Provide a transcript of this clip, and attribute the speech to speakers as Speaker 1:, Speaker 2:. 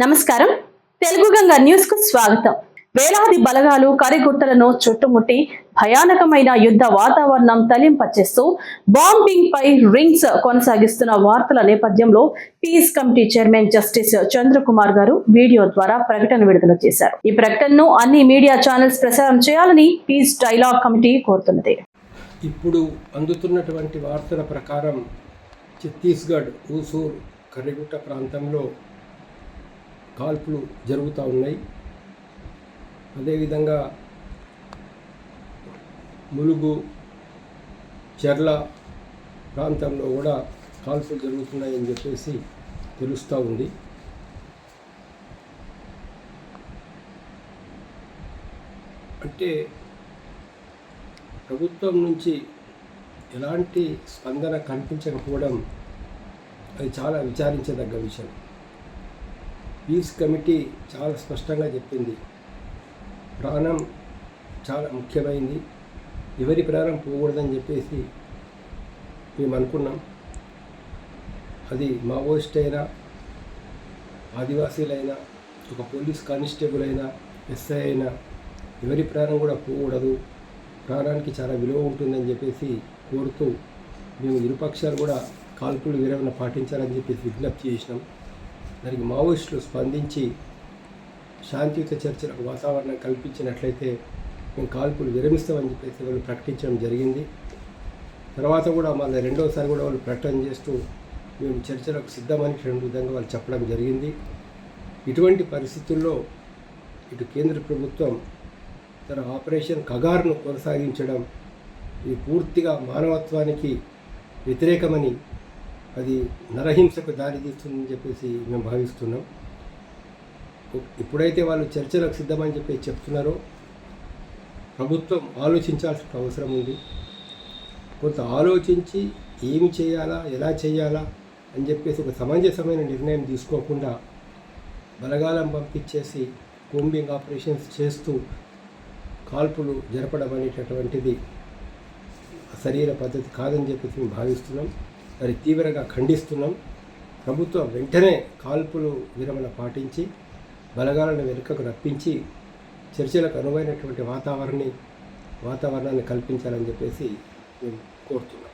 Speaker 1: నమస్కారం. తెలుగు గంగ న్యూస్కు స్వాగతం. వేలాది బలగాలు కరిగుట్టలను చుట్టుముట్టి భయానకమైన యుద్ధ వాతావరణం తలింపచేస్తూ బాంబింగ్ పై రింగ్స్ కొనసాగిస్తున్న వార్తల నేపథ్యంలో peace committee chairman justice Chandrakumar garu video ద్వారా ప్రకటన విడుదల చేశారు. ఈ ప్రకటనను అన్ని మీడియా ఛానల్స్ ప్రసారం చేయాలని పీస్ డైలాగ్ కమిటీ కోరుతున్నది.
Speaker 2: ఇప్పుడు అందుతున్నటువంటి వార్తల ప్రకారం ఛత్తీస్గఢ్ ఊసూర్ కరిగుట్ట ప్రాంతంలో కాల్పులు జరుగుతూ ఉన్నాయి. అదేవిధంగా ములుగు చెర్ల ప్రాంతంలో కూడా కాల్పులు జరుగుతున్నాయని చెప్పేసి తెలుస్తూ ఉంది. అంటే ప్రభుత్వం నుంచి ఎలాంటి స్పందన కనిపించకపోవడం అది చాలా విచారించదగ్గ విషయం. పీస్ కమిటీ చాలా స్పష్టంగా చెప్పింది. ప్రాణం చాలా ముఖ్యమైంది. ఎవరి ప్రాణం పోకూడదని చెప్పేసి మేము అనుకున్నాం. అది మావోయిస్ట్ అయినా ఆదివాసీలైనా ఒక పోలీస్ కానిస్టేబుల్ అయినా ఎస్ఐ అయినా ఎవరి ప్రాణం కూడా పోకూడదు. ప్రాణానికి చాలా విలువ ఉంటుందని చెప్పేసి కోరుతూ మేము ఇరుపక్షాలు కూడా కాల్పులు విరమణ పాటించాలని చెప్పేసి విజ్ఞప్తి చేసినాం. దానికి మావోయిస్టులు స్పందించి శాంతియుత చర్చలకు వాతావరణం కల్పించినట్లయితే మేము కాల్పులు విరమిస్తామని చెప్పేసి వాళ్ళు ప్రకటించడం జరిగింది. తర్వాత కూడా మళ్ళీ రెండోసారి కూడా వాళ్ళు ప్రకటన చేస్తూ మేము చర్చలకు సిద్ధమని రెండు విధంగా వాళ్ళు చెప్పడం జరిగింది. ఇటువంటి పరిస్థితుల్లో ఇటు కేంద్ర ప్రభుత్వం తన ఆపరేషన్ కగార్ను కొనసాగించడం ఇది పూర్తిగా మానవత్వానికి వ్యతిరేకమని అది నరహింసకు దారితీస్తుందని చెప్పేసి మేము భావిస్తున్నాం. ఇప్పుడైతే వాళ్ళు చర్చలకు సిద్ధమని చెప్పి చెప్తున్నారో ప్రభుత్వం ఆలోచించాల్సిన అవసరం ఉంది. కొంత ఆలోచించి ఏమి చేయాలా ఎలా చేయాలా అని చెప్పేసి ఒక సమంజసమైన నిర్ణయం తీసుకోకుండా బలగాలం పంపించేసి కూంబింగ్ ఆపరేషన్స్ చేస్తూ కాల్పులు జరపడం అనేటటువంటిది శరీర పద్ధతి కాదని చెప్పేసి మేము భావిస్తున్నాం. మరి తీవ్రంగా ఖండిస్తున్నాం. ప్రభుత్వం వెంటనే కాల్పులు విరమణ పాటించి బలగాలను వెనుకకు రప్పించి చర్చలకు అనువైనటువంటి వాతావరణి వాతావరణాన్ని కల్పించాలని చెప్పేసి మేము కోరుతున్నాం.